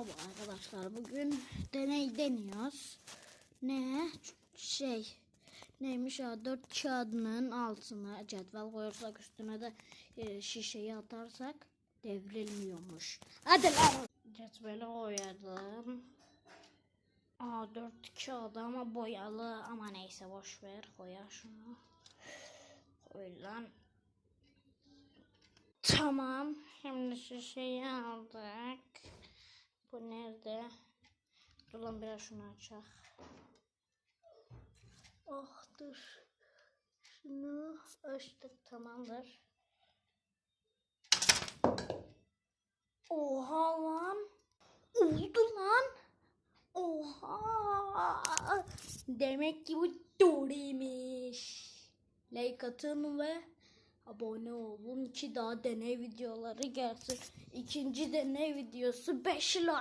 Merhaba arkadaşlar. Bugün deney deniyoruz. Ne? Şey neymiş ya dört kağıdının altına cetvel koyarsak üstüne de e, şişeyi atarsak devrilmiyormuş. Hadi lan. Cetveli koyalım. Aa dört kağıdı ama boyalı ama neyse boş ver koyar şunu. Koy lan. Tamam. Şimdi şişeyi aldık. Bu nerede? Dur lan biraz şunu açak. Ah dur. Şunu açtık tamamdır. Oha lan. Oldu lan. Oha. Demek ki bu doğruymuş. Like atın ve abone olun ki daha deney videoları gelsin. İkinci deney videosu 5 like.